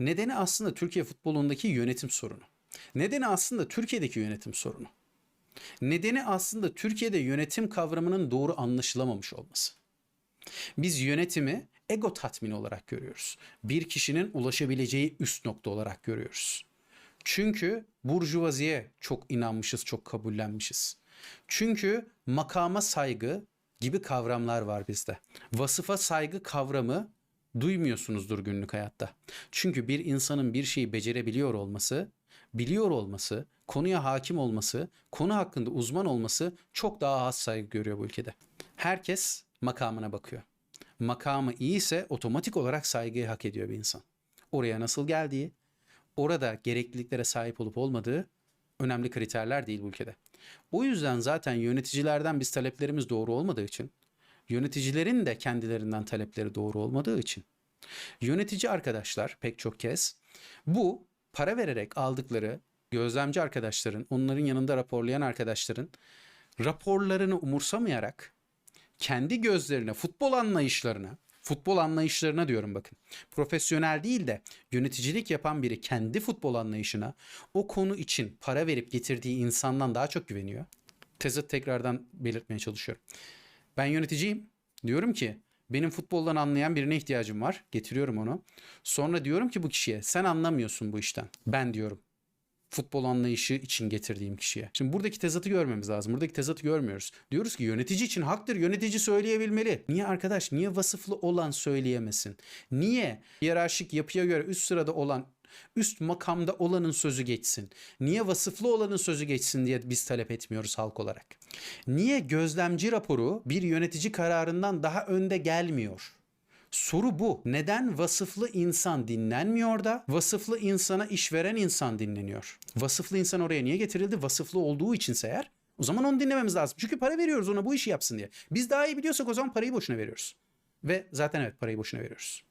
Nedeni aslında Türkiye futbolundaki yönetim sorunu. Nedeni aslında Türkiye'deki yönetim sorunu. Nedeni aslında Türkiye'de yönetim kavramının doğru anlaşılamamış olması. Biz yönetimi ego tatmini olarak görüyoruz. Bir kişinin ulaşabileceği üst nokta olarak görüyoruz. Çünkü burjuvaziye çok inanmışız, çok kabullenmişiz. Çünkü makama saygı gibi kavramlar var bizde. Vasıfa saygı kavramı duymuyorsunuzdur günlük hayatta. Çünkü bir insanın bir şeyi becerebiliyor olması, biliyor olması, konuya hakim olması, konu hakkında uzman olması çok daha az saygı görüyor bu ülkede. Herkes makamına bakıyor. Makamı iyiyse otomatik olarak saygıyı hak ediyor bir insan. Oraya nasıl geldiği, orada gerekliliklere sahip olup olmadığı önemli kriterler değil bu ülkede. O yüzden zaten yöneticilerden biz taleplerimiz doğru olmadığı için, yöneticilerin de kendilerinden talepleri doğru olmadığı için, yönetici arkadaşlar pek çok kez bu para vererek aldıkları gözlemci arkadaşların, onların yanında raporlayan arkadaşların raporlarını umursamayarak kendi gözlerine, futbol anlayışlarına, futbol anlayışlarına diyorum bakın. Profesyonel değil de yöneticilik yapan biri kendi futbol anlayışına o konu için para verip getirdiği insandan daha çok güveniyor. Tezat tekrardan belirtmeye çalışıyorum. Ben yöneticiyim. Diyorum ki benim futboldan anlayan birine ihtiyacım var. Getiriyorum onu. Sonra diyorum ki bu kişiye sen anlamıyorsun bu işten. Ben diyorum futbol anlayışı için getirdiğim kişiye. Şimdi buradaki tezatı görmemiz lazım. Buradaki tezatı görmüyoruz. Diyoruz ki yönetici için haktır. Yönetici söyleyebilmeli. Niye arkadaş? Niye vasıflı olan söyleyemesin? Niye hiyerarşik yapıya göre üst sırada olan üst makamda olanın sözü geçsin? Niye vasıflı olanın sözü geçsin diye biz talep etmiyoruz halk olarak? Niye gözlemci raporu bir yönetici kararından daha önde gelmiyor? Soru bu. Neden vasıflı insan dinlenmiyor da vasıflı insana işveren insan dinleniyor? Vasıflı insan oraya niye getirildi? Vasıflı olduğu içinse eğer o zaman onu dinlememiz lazım. Çünkü para veriyoruz ona bu işi yapsın diye. Biz daha iyi biliyorsak o zaman parayı boşuna veriyoruz. Ve zaten evet parayı boşuna veriyoruz.